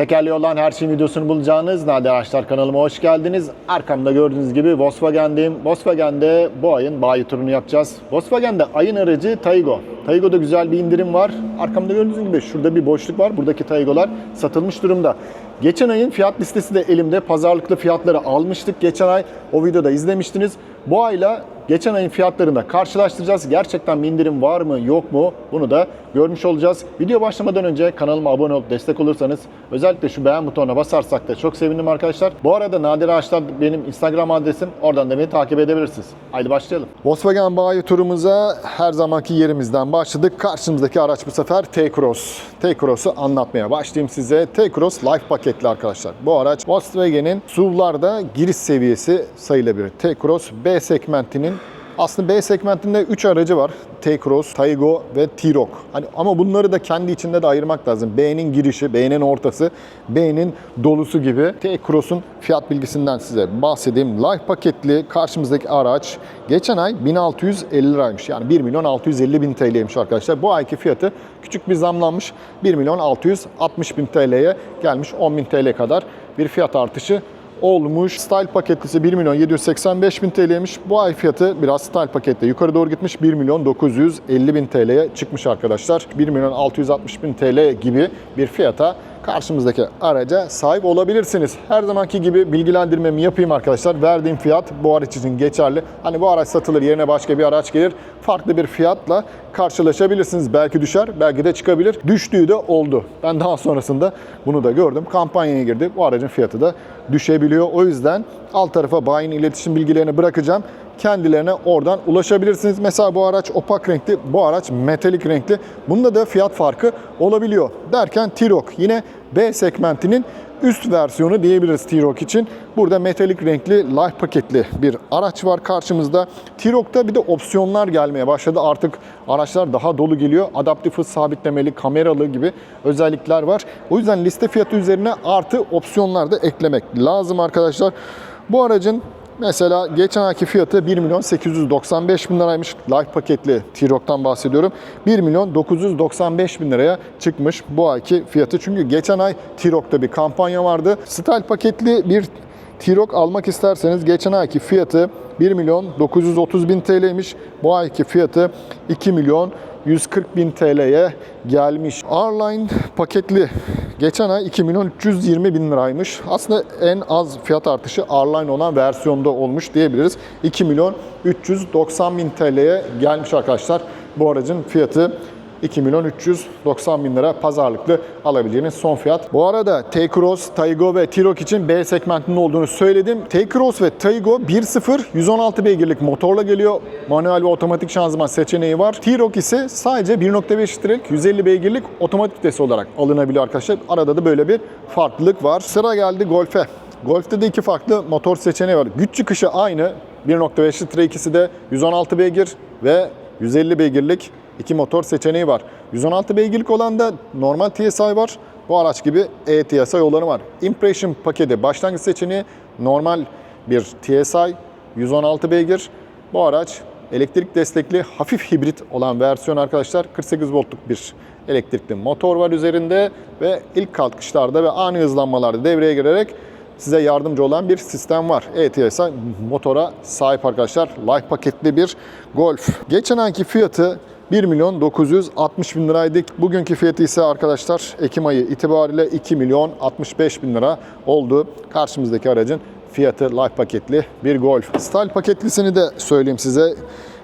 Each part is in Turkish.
Tekerleği olan her şeyin videosunu bulacağınız Nadir Araçlar kanalıma hoş geldiniz. Arkamda gördüğünüz gibi Volkswagen'deyim. Volkswagen'de bu ayın bayi turunu yapacağız. Volkswagen'de ayın aracı Taygo. Taygo'da güzel bir indirim var. Arkamda gördüğünüz gibi şurada bir boşluk var. Buradaki Taygo'lar satılmış durumda. Geçen ayın fiyat listesi de elimde. Pazarlıklı fiyatları almıştık geçen ay. O videoda izlemiştiniz. Bu ayla geçen ayın fiyatlarını da karşılaştıracağız. Gerçekten bir indirim var mı yok mu bunu da görmüş olacağız. Video başlamadan önce kanalıma abone olup destek olursanız özellikle şu beğen butonuna basarsak da çok sevinirim arkadaşlar. Bu arada Nadir Ağaçlar benim Instagram adresim. Oradan da beni takip edebilirsiniz. Haydi başlayalım. Volkswagen bayi turumuza her zamanki yerimizden başladık. Karşımızdaki araç bu sefer T-Cross. T-Cross'u anlatmaya başlayayım size. T-Cross Life paketli arkadaşlar. Bu araç Volkswagen'in SUV'larda giriş seviyesi sayılabilir. T-Cross B segmentinin aslında B segmentinde 3 aracı var. T-Cross, Taygo ve T-Roc. Hani ama bunları da kendi içinde de ayırmak lazım. B'nin girişi, B'nin ortası, B'nin dolusu gibi. T-Cross'un fiyat bilgisinden size bahsedeyim. Life paketli karşımızdaki araç geçen ay 1650 liraymış. Yani 1 milyon 650 bin TL'ymiş arkadaşlar. Bu ayki fiyatı küçük bir zamlanmış. 1 milyon 660 bin TL'ye gelmiş 10 bin TL kadar bir fiyat artışı olmuş. Style paketlisi 1 milyon 785 bin TL'ymiş. Bu ay fiyatı biraz style pakette yukarı doğru gitmiş. 1 milyon 950 bin TL'ye çıkmış arkadaşlar. 1 milyon 660 bin TL gibi bir fiyata karşımızdaki araca sahip olabilirsiniz. Her zamanki gibi bilgilendirmemi yapayım arkadaşlar. Verdiğim fiyat bu araç için geçerli. Hani bu araç satılır yerine başka bir araç gelir. Farklı bir fiyatla karşılaşabilirsiniz. Belki düşer, belki de çıkabilir. Düştüğü de oldu. Ben daha sonrasında bunu da gördüm. Kampanyaya girdi. Bu aracın fiyatı da düşebiliyor. O yüzden alt tarafa bayinin iletişim bilgilerini bırakacağım kendilerine oradan ulaşabilirsiniz. Mesela bu araç opak renkli, bu araç metalik renkli. Bunda da fiyat farkı olabiliyor. Derken T-Roc yine B segmentinin üst versiyonu diyebiliriz T-Roc için. Burada metalik renkli life paketli bir araç var karşımızda. T-Roc'ta bir de opsiyonlar gelmeye başladı. Artık araçlar daha dolu geliyor. Adaptif hız sabitlemeli, kameralı gibi özellikler var. O yüzden liste fiyatı üzerine artı opsiyonlar da eklemek lazım arkadaşlar. Bu aracın Mesela geçen ayki fiyatı 1 milyon 895 bin liraymış. Life paketli T-Roc'tan bahsediyorum. 1 milyon 995 bin liraya çıkmış bu ayki fiyatı. Çünkü geçen ay T-Roc'ta bir kampanya vardı. Style paketli bir T-Roc almak isterseniz geçen ayki fiyatı 1 milyon 930 bin TL'ymiş. Bu ayki fiyatı 2 milyon 140 bin TL'ye gelmiş. R-Line paketli geçen ay 2 milyon 320 bin liraymış. Aslında en az fiyat artışı R-Line olan versiyonda olmuş diyebiliriz. 2 milyon 390 bin TL'ye gelmiş arkadaşlar. Bu aracın fiyatı 2 milyon 390 bin lira pazarlıklı alabileceğiniz son fiyat. Bu arada T-Cross, Taygo ve T-Roc için B segmentinin olduğunu söyledim. T-Cross ve Taygo 1.0 116 beygirlik motorla geliyor. Manuel ve otomatik şanzıman seçeneği var. T-Roc ise sadece 1.5 litrelik 150 beygirlik otomatik vitesi olarak alınabiliyor arkadaşlar. Arada da böyle bir farklılık var. Sıra geldi Golf'e. Golf'te de iki farklı motor seçeneği var. Güç çıkışı aynı. 1.5 litre ikisi de 116 beygir ve 150 beygirlik iki motor seçeneği var. 116 beygirlik olan da normal TSI var. Bu araç gibi E-TSI yolları var. Impression paketi başlangıç seçeneği normal bir TSI 116 beygir. Bu araç elektrik destekli hafif hibrit olan versiyon arkadaşlar 48 voltluk bir elektrikli motor var üzerinde ve ilk kalkışlarda ve ani hızlanmalarda devreye girerek size yardımcı olan bir sistem var. ETSI motora sahip arkadaşlar. Life paketli bir Golf. Geçen ayki fiyatı 1 milyon 960 bin liraydı. Bugünkü fiyatı ise arkadaşlar Ekim ayı itibariyle 2 milyon 65 bin lira oldu. Karşımızdaki aracın fiyatı Life paketli bir Golf. Style paketlisini de söyleyeyim size.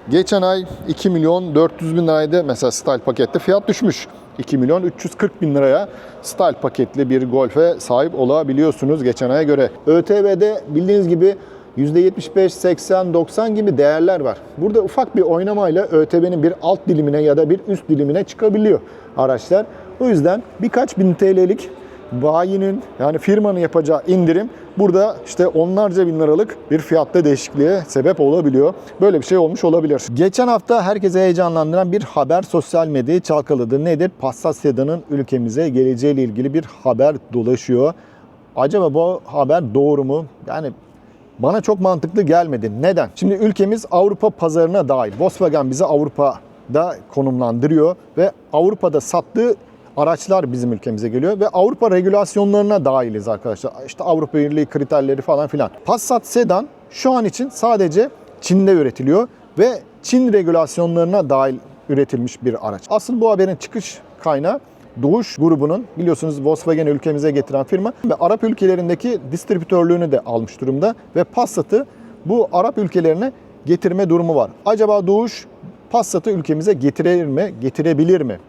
Geçen ay 2 milyon 400 bin liraydı. Mesela Style pakette fiyat düşmüş. 2 milyon 340 bin liraya Style paketli bir Golf'e sahip olabiliyorsunuz geçen aya göre. ÖTV'de bildiğiniz gibi %75, 80, 90 gibi değerler var. Burada ufak bir oynamayla ÖTV'nin bir alt dilimine ya da bir üst dilimine çıkabiliyor araçlar. O yüzden birkaç bin TL'lik bayinin yani firmanın yapacağı indirim burada işte onlarca bin liralık bir fiyatta değişikliğe sebep olabiliyor. Böyle bir şey olmuş olabilir. Geçen hafta herkese heyecanlandıran bir haber sosyal medyayı çalkaladı. Nedir? Passat Sedan'ın ülkemize geleceğiyle ilgili bir haber dolaşıyor. Acaba bu haber doğru mu? Yani bana çok mantıklı gelmedi. Neden? Şimdi ülkemiz Avrupa pazarına dahil. Volkswagen bizi Avrupa'da konumlandırıyor ve Avrupa'da sattığı araçlar bizim ülkemize geliyor ve Avrupa regülasyonlarına dahiliz arkadaşlar. İşte Avrupa Birliği kriterleri falan filan. Passat sedan şu an için sadece Çin'de üretiliyor ve Çin regülasyonlarına dahil üretilmiş bir araç. Asıl bu haberin çıkış kaynağı Doğuş grubunun biliyorsunuz Volkswagen ülkemize getiren firma ve Arap ülkelerindeki distribütörlüğünü de almış durumda ve Passat'ı bu Arap ülkelerine getirme durumu var. Acaba Doğuş Passat'ı ülkemize getirir mi, getirebilir mi?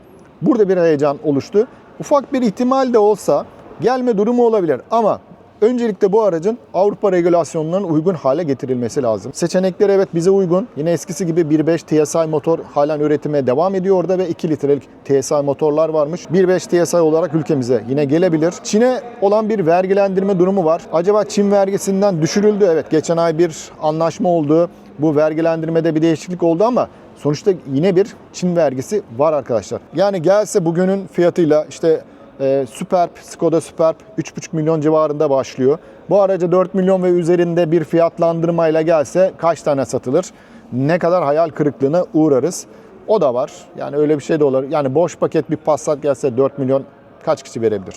Burada bir heyecan oluştu. Ufak bir ihtimal de olsa gelme durumu olabilir ama öncelikle bu aracın Avrupa regülasyonlarına uygun hale getirilmesi lazım. Seçenekleri evet bize uygun. Yine eskisi gibi 1.5 TSI motor halen üretime devam ediyor orada ve 2 litrelik TSI motorlar varmış. 1.5 TSI olarak ülkemize yine gelebilir. Çin'e olan bir vergilendirme durumu var. Acaba Çin vergisinden düşürüldü. Evet geçen ay bir anlaşma oldu. Bu vergilendirmede bir değişiklik oldu ama sonuçta yine bir Çin vergisi var arkadaşlar. Yani gelse bugünün fiyatıyla işte e, Superb, Skoda Superb 3,5 milyon civarında başlıyor. Bu araca 4 milyon ve üzerinde bir fiyatlandırmayla gelse kaç tane satılır? Ne kadar hayal kırıklığına uğrarız? O da var. Yani öyle bir şey de olur. Yani boş paket bir Passat gelse 4 milyon kaç kişi verebilir?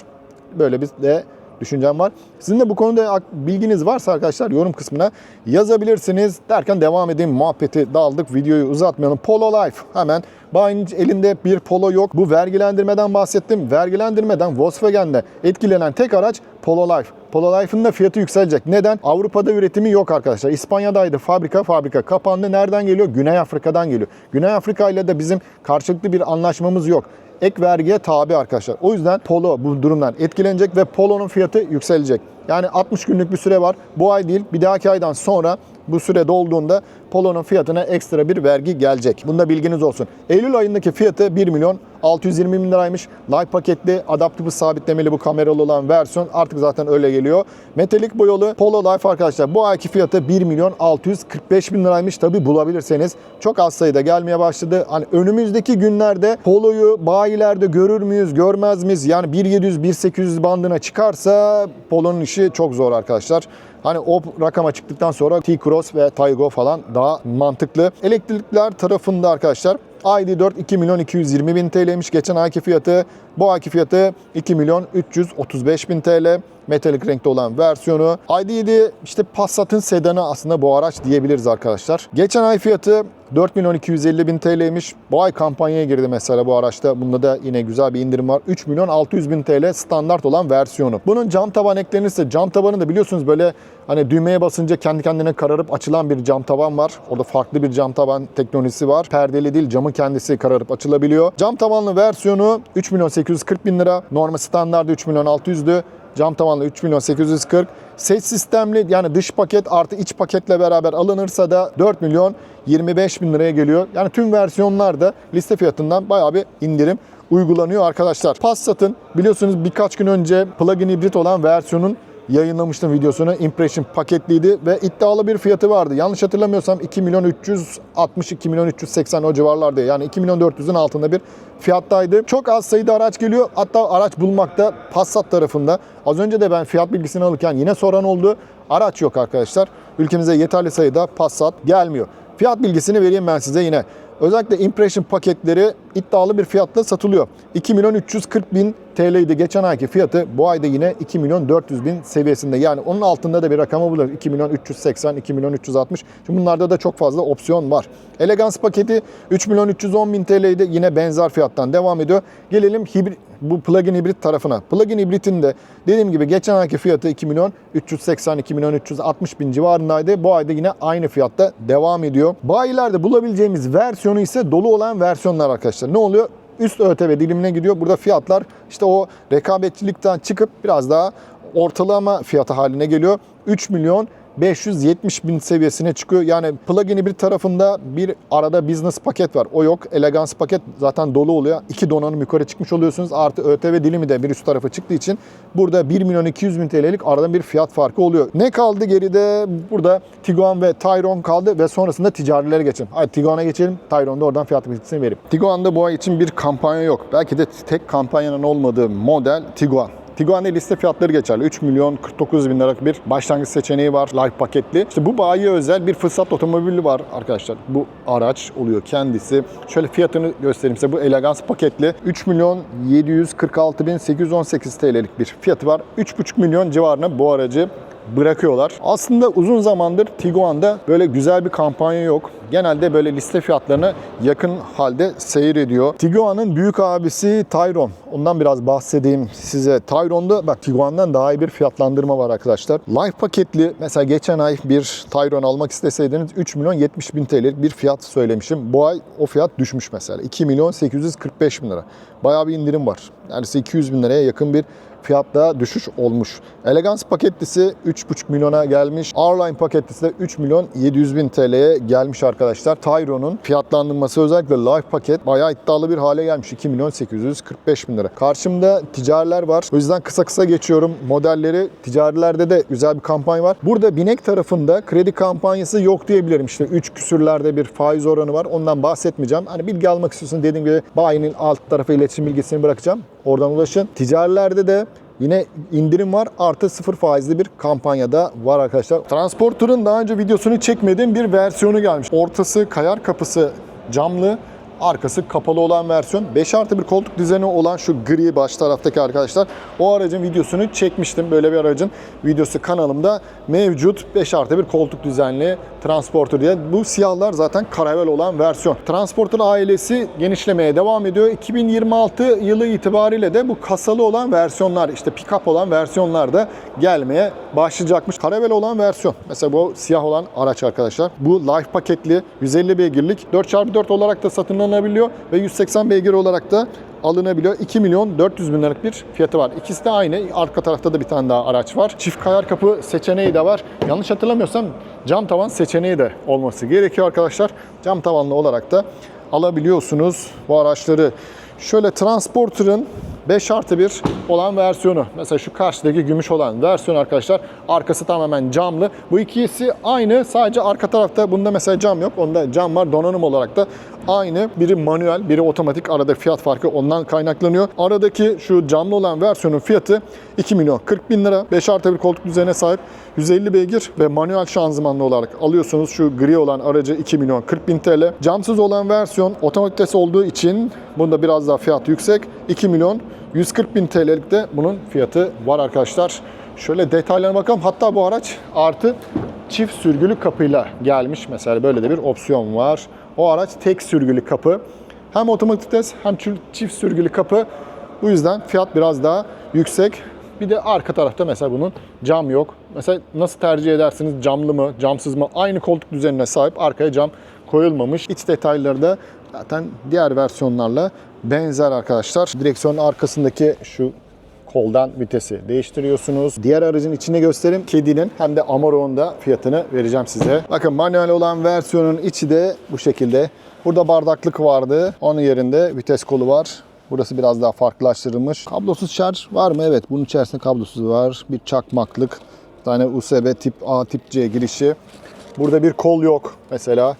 Böyle bir de düşüncem var. Sizin de bu konuda bilginiz varsa arkadaşlar yorum kısmına yazabilirsiniz. Derken devam edeyim muhabbeti daldık videoyu uzatmayalım. Polo Life hemen Bayi'nin elinde bir Polo yok. Bu vergilendirmeden bahsettim. Vergilendirmeden Volkswagen'de etkilenen tek araç Polo Life. Polo Life'ın da fiyatı yükselecek. Neden? Avrupa'da üretimi yok arkadaşlar. İspanya'daydı fabrika fabrika kapandı. Nereden geliyor? Güney Afrika'dan geliyor. Güney Afrika ile de bizim karşılıklı bir anlaşmamız yok ek vergiye tabi arkadaşlar. O yüzden Polo bu durumdan etkilenecek ve Polo'nun fiyatı yükselecek. Yani 60 günlük bir süre var. Bu ay değil bir dahaki aydan sonra bu süre dolduğunda Polo'nun fiyatına ekstra bir vergi gelecek. Bunda bilginiz olsun. Eylül ayındaki fiyatı 1 milyon 620 bin liraymış. Live paketli, adaptif sabitlemeli bu kameralı olan versiyon artık zaten öyle geliyor. Metalik boyalı Polo Life arkadaşlar bu ayki fiyatı 1 milyon 645 bin liraymış. Tabi bulabilirseniz çok az sayıda gelmeye başladı. Hani önümüzdeki günlerde Polo'yu bayilerde görür müyüz, görmez miyiz? Yani 1.700-1.800 bandına çıkarsa Polo'nun işi çok zor arkadaşlar. Hani o rakama çıktıktan sonra T-Cross ve Taygo falan daha mantıklı. Elektrikler tarafında arkadaşlar ID4 2 milyon 220 bin TL'ymiş geçen ayki fiyatı. Bu ayki fiyatı 2 milyon 335 bin TL. Metalik renkte olan versiyonu. ID7 işte Passat'ın sedanı aslında bu araç diyebiliriz arkadaşlar. Geçen ay fiyatı 4 milyon 250 bin TL'ymiş. Bu ay kampanyaya girdi mesela bu araçta. Bunda da yine güzel bir indirim var. 3 milyon 600 bin TL standart olan versiyonu. Bunun cam taban eklenirse cam tabanı da biliyorsunuz böyle hani düğmeye basınca kendi kendine kararıp açılan bir cam taban var. Orada farklı bir cam taban teknolojisi var. Perdeli değil camın kendisi kararıp açılabiliyor. Cam tabanlı versiyonu 3 milyon 840 bin lira. Normal standartı 3 milyon 600'dü. Cam tavanlı 3 milyon 840. Ses sistemli yani dış paket artı iç paketle beraber alınırsa da 4 milyon 25 bin liraya geliyor. Yani tüm versiyonlarda liste fiyatından bayağı bir indirim uygulanıyor arkadaşlar. Passat'ın biliyorsunuz birkaç gün önce plug-in hibrit olan versiyonun yayınlamıştım videosunu. Impression paketliydi ve iddialı bir fiyatı vardı. Yanlış hatırlamıyorsam 2 milyon 360 2 milyon 380 o civarlarda. Yani 2 milyon 400'ün altında bir fiyattaydı. Çok az sayıda araç geliyor. Hatta araç bulmakta Passat tarafında. Az önce de ben fiyat bilgisini alırken yine soran oldu. Araç yok arkadaşlar. Ülkemize yeterli sayıda Passat gelmiyor. Fiyat bilgisini vereyim ben size yine. Özellikle impression paketleri iddialı bir fiyatla satılıyor. 2 milyon 340 bin TL'ydi geçen ayki fiyatı. Bu ayda yine 2 milyon 400 bin seviyesinde. Yani onun altında da bir rakamı bulur. 2 milyon 380, 2 milyon 360. Şimdi bunlarda da çok fazla opsiyon var. Elegans paketi 3 milyon 310 bin TL'ydi. Yine benzer fiyattan devam ediyor. Gelelim hibrit, bu plug-in hibrit tarafına. Plug-in hibritin de dediğim gibi geçen ayki fiyatı 2 milyon 380, 2 milyon 360 bin civarındaydı. Bu ayda yine aynı fiyatta devam ediyor. Bayilerde bulabileceğimiz versiyonu ise dolu olan versiyonlar arkadaşlar. Ne oluyor? Üst ÖTV dilimine gidiyor. Burada fiyatlar işte o rekabetçilikten çıkıp biraz daha ortalama fiyatı haline geliyor. 3 milyon 570 bin seviyesine çıkıyor. Yani plug-in hibrit tarafında bir arada business paket var. O yok. Elegans paket zaten dolu oluyor. İki donanım yukarı çıkmış oluyorsunuz. Artı ÖTV dilimi de bir üst tarafa çıktığı için burada 1 milyon 200 bin TL'lik arada bir fiyat farkı oluyor. Ne kaldı geride? Burada Tiguan ve Tayron kaldı ve sonrasında ticarilere geçelim. Hadi Tiguan'a geçelim. Tayron'da oradan fiyat bilgisini vereyim. Tiguan'da bu ay için bir kampanya yok. Belki de tek kampanyanın olmadığı model Tiguan. Tiguan'da liste fiyatları geçerli. 3 milyon 49 bin liralık bir başlangıç seçeneği var. Life paketli. İşte bu bayiye özel bir fırsat otomobili var arkadaşlar. Bu araç oluyor kendisi. Şöyle fiyatını göstereyim size. Bu elegans paketli. 3 milyon 746 bin 818 TL'lik bir fiyatı var. 3,5 milyon civarına bu aracı bırakıyorlar. Aslında uzun zamandır Tiguan'da böyle güzel bir kampanya yok. Genelde böyle liste fiyatlarına yakın halde seyrediyor. Tiguan'ın büyük abisi Tayron. Ondan biraz bahsedeyim size. Tayron'da bak Tiguan'dan daha iyi bir fiyatlandırma var arkadaşlar. Life paketli mesela geçen ay bir Tayron almak isteseydiniz 3 milyon 70 bin TL'lik bir fiyat söylemişim. Bu ay o fiyat düşmüş mesela. 2 milyon 845 bin lira. Bayağı bir indirim var. Yani 200 bin liraya yakın bir fiyatta düşüş olmuş. Elegans paketlisi 3,5 milyona gelmiş. Arline paketlisi de 3 milyon 700 bin TL'ye gelmiş arkadaşlar. Tayron'un fiyatlandırması özellikle Life paket bayağı iddialı bir hale gelmiş. 2 milyon 845 bin lira. Karşımda ticariler var. O yüzden kısa kısa geçiyorum modelleri. Ticarilerde de güzel bir kampanya var. Burada binek tarafında kredi kampanyası yok diyebilirim. İşte 3 küsürlerde bir faiz oranı var. Ondan bahsetmeyeceğim. Hani bilgi almak istiyorsun dediğim gibi bayinin alt tarafı iletişim bilgisini bırakacağım. Oradan ulaşın. Ticarilerde de Yine indirim var. Artı sıfır faizli bir kampanyada var arkadaşlar. Transporter'ın daha önce videosunu çekmediğim bir versiyonu gelmiş. Ortası kayar kapısı camlı. Arkası kapalı olan versiyon. 5 artı bir koltuk düzeni olan şu gri baş taraftaki arkadaşlar. O aracın videosunu çekmiştim. Böyle bir aracın videosu kanalımda mevcut. 5 artı bir koltuk düzenli Transporter diye. Bu siyahlar zaten karavel olan versiyon. Transporter ailesi genişlemeye devam ediyor. 2026 yılı itibariyle de bu kasalı olan versiyonlar işte pick-up olan versiyonlar da gelmeye başlayacakmış. Karavel olan versiyon. Mesela bu siyah olan araç arkadaşlar. Bu life paketli 150 beygirlik 4x4 olarak da satın alınabiliyor ve 180 beygir olarak da alınabiliyor. 2 milyon 400 bin liralık bir fiyatı var. İkisi de aynı. Arka tarafta da bir tane daha araç var. Çift kayar kapı seçeneği de var. Yanlış hatırlamıyorsam cam tavan seçeneği de olması gerekiyor arkadaşlar. Cam tavanlı olarak da alabiliyorsunuz bu araçları. Şöyle Transporter'ın 5 artı 1 olan versiyonu. Mesela şu karşıdaki gümüş olan versiyon arkadaşlar. Arkası tamamen camlı. Bu ikisi aynı. Sadece arka tarafta bunda mesela cam yok. Onda cam var. Donanım olarak da aynı. Biri manuel, biri otomatik. Arada fiyat farkı ondan kaynaklanıyor. Aradaki şu camlı olan versiyonun fiyatı 2 milyon 40 bin lira. 5 artı 1 koltuk düzenine sahip. 150 beygir ve manuel şanzımanlı olarak alıyorsunuz. Şu gri olan aracı 2 milyon 40 bin TL. Camsız olan versiyon otomatik vites olduğu için bunda biraz daha fiyat yüksek. 2 milyon 140 bin TL'lik de bunun fiyatı var arkadaşlar. Şöyle detaylarına bakalım. Hatta bu araç artı çift sürgülü kapıyla gelmiş. Mesela böyle de bir opsiyon var. O araç tek sürgülü kapı. Hem otomatik vites hem çift sürgülü kapı. Bu yüzden fiyat biraz daha yüksek. Bir de arka tarafta mesela bunun cam yok. Mesela nasıl tercih edersiniz? Camlı mı, camsız mı? Aynı koltuk düzenine sahip. Arkaya cam koyulmamış. İç detayları da zaten diğer versiyonlarla benzer arkadaşlar. Direksiyonun arkasındaki şu koldan vitesi değiştiriyorsunuz. Diğer aracın içine göstereyim. Kedinin hem de Amaro'nun da fiyatını vereceğim size. Bakın manuel olan versiyonun içi de bu şekilde. Burada bardaklık vardı. Onun yerinde vites kolu var. Burası biraz daha farklılaştırılmış. Kablosuz şarj var mı? Evet. Bunun içerisinde kablosuz var. Bir çakmaklık. Bir tane USB tip A, tip C girişi. Burada bir kol yok mesela.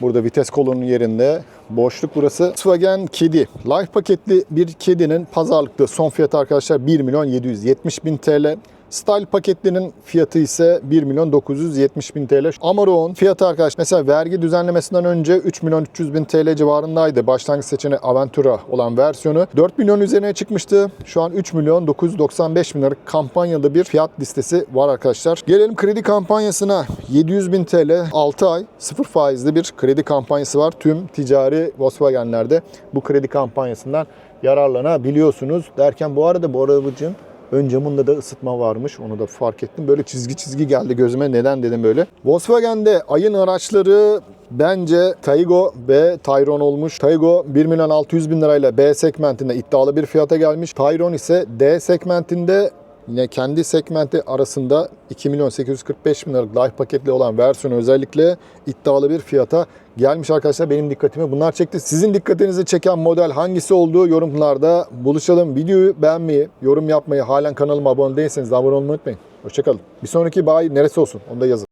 Burada vites kolunun yerinde boşluk burası. Volkswagen Kedi. Life paketli bir kedinin pazarlıkta son fiyatı arkadaşlar 1 milyon 770 bin TL. Style paketlinin fiyatı ise 1 milyon 970 bin TL. Amaro'nun fiyatı arkadaş mesela vergi düzenlemesinden önce 3 milyon 300 bin TL civarındaydı. Başlangıç seçeneği Aventura olan versiyonu. 4 milyon üzerine çıkmıştı. Şu an 3 milyon 995 bin lira kampanyalı bir fiyat listesi var arkadaşlar. Gelelim kredi kampanyasına. 700 bin TL 6 ay sıfır faizli bir kredi kampanyası var. Tüm ticari Volkswagen'lerde bu kredi kampanyasından yararlanabiliyorsunuz. Derken bu arada bu arabacın Ön camında da ısıtma varmış. Onu da fark ettim. Böyle çizgi çizgi geldi gözüme. Neden dedim böyle. Volkswagen'de ayın araçları bence Taygo ve Tayron olmuş. Taygo 1 milyon 600 bin lirayla B segmentinde iddialı bir fiyata gelmiş. Tayron ise D segmentinde Yine kendi segmenti arasında 2 milyon 845 bin liralık life paketli olan versiyonu özellikle iddialı bir fiyata gelmiş arkadaşlar. Benim dikkatimi bunlar çekti. Sizin dikkatinizi çeken model hangisi olduğu yorumlarda buluşalım. Videoyu beğenmeyi, yorum yapmayı, halen kanalıma abone değilseniz abone olmayı unutmayın. Hoşçakalın. Bir sonraki bayi neresi olsun onu da yazın.